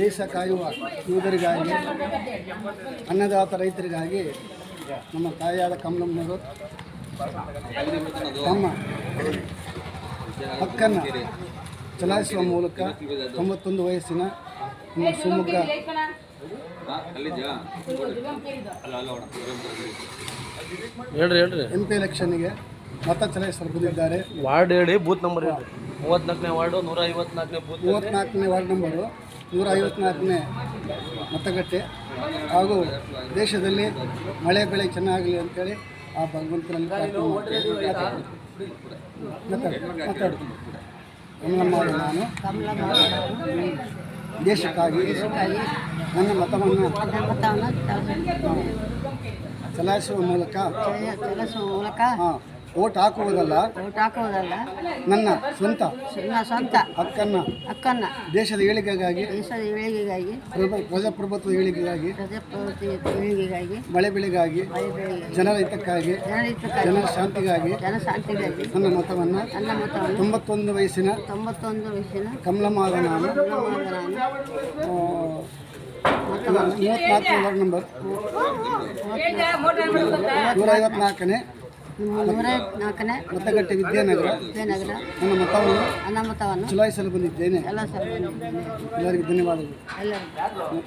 ದೇಶ ಕಾಯುವ ಯೋಧರಿಗಾಗಿ ಅನ್ನದಾತ ರೈತರಿಗಾಗಿ ನಮ್ಮ ತಾಯಿಯಾದ ಕಮಲಮ್ಮನವರು ತಮ್ಮ ಹಕ್ಕನ್ನು ಚಲಾಯಿಸುವ ಮೂಲಕ ತೊಂಬತ್ತೊಂದು ವಯಸ್ಸಿನ ನಮ್ಮ ಶಿವಮೊಗ್ಗ ಹೇಳ್ರಿ ಹೇಳ್ರಿ. ಎಂ ಪಿ ಎಲೆಕ್ಷನ್ಗೆ ಮತ ಚಲಾಯಿಸಲು ಬಂದಿದ್ದಾರೆ. ವಾರ್ಡ್ ಹೇಳಿ ಬೂತ್ ನಂಬರ್ ಹೇಳಿ ಮೂವತ್ನಾಲ್ಕನೇ ವಾರ್ಡು ನೂರ ಐವತ್ನಾಲ್ಕನೇ ಬೂತ್. ಮೂವತ್ತ್ನಾಲ್ಕನೇ ವಾರ್ಡ್ ನಂಬರು. ನೂರ ಐವತ್ನಾಲ್ಕನೇ ಮತಗಟ್ಟೆ ಹಾಗೂ ದೇಶದಲ್ಲಿ ಮಳೆ ಬೆಳೆ ಚೆನ್ನಾಗಲಿ ಅಂತೇಳಿ ಆ ಭಗವಂತನಲ್ಲಿ ಮಾತಾಡ್ತೀನಿ ಕಮಲಮ್ಮ ನಾನು ದೇಶಕ್ಕಾಗಿ ನನ್ನ ಮತವನ್ನು ಚಲಾಯಿಸುವ ಮೂಲಕ ಚಲಾಯಿಸುವ ಮೂಲಕ ಹಾಂ. ಓಟ್ ಹಾಕುವುದಲ್ಲ? ಓಟ್ ಹಾಕುವುದಲ್ಲ. ನನ್ನ ಸ್ವಂತ? ನನ್ನ ಸ್ವಂತ. ಹಕ್ಕನ್ನು? ಹಕ್ಕನ್ನ. ದೇಶದ ಏಳಿಗೆಗಾಗಿ? ದೇಶದ ಏಳಿಗೆಗಾಗಿ. ಪ್ರಭು ಪ್ರಜಾಪ್ರಭುತ್ವದ ಏಳಿಗೆಗಾಗಿ? ಪ್ರಜಾಪ್ರಭುತ್ವ ಏಳಿಗೆಗಾಗಿ. ಮಳೆ ಬೆಳೆಗಾಗಿ ಮಳೆ ಬೆಳೆಗೆ ಜನರ ಹಿತಕ್ಕಾಗಿ. ಜನಹಿತಕ್ಕಾಗಿ ಜನರ ಶಾಂತಿಗಾಗಿ. ಜನಶಾಂತಿಗಾಗಿ ನನ್ನ ಮತವನ್ನು? ನನ್ನ ಮತವನ್ನು. ತೊಂಬತ್ತೊಂದು ವಯಸ್ಸಿನ? ತೊಂಬತ್ತೊಂದು ವಯಸ್ಸಿನ. ಕಮಲಮಾದ ನಾನು ನಾನು ಮೂವತ್ನಾಲ್ಕು ವಾರ್ಡ್ ನಂಬರ್. ನೂರ ಐವತ್ನಾಲ್ಕನೇ ನೂರ ನಾಲ್ಕನೇ ಮತಗಟ್ಟೆ ವಿದ್ಯಾನಗರ. ವಿದ್ಯಾನಗರ. ನನ್ನ ಮತವನ್ನು ನನ್ನ ಮತವನ್ನು ಚಲಾಯಿಸಲು ಬಂದಿದ್ದೇನೆ ಎಲ್ಲ ಸರ್ ಎಲ್ಲರಿಗೂ ಧನ್ಯವಾದಗಳು. ಎಲ್ಲರಿಗೂ.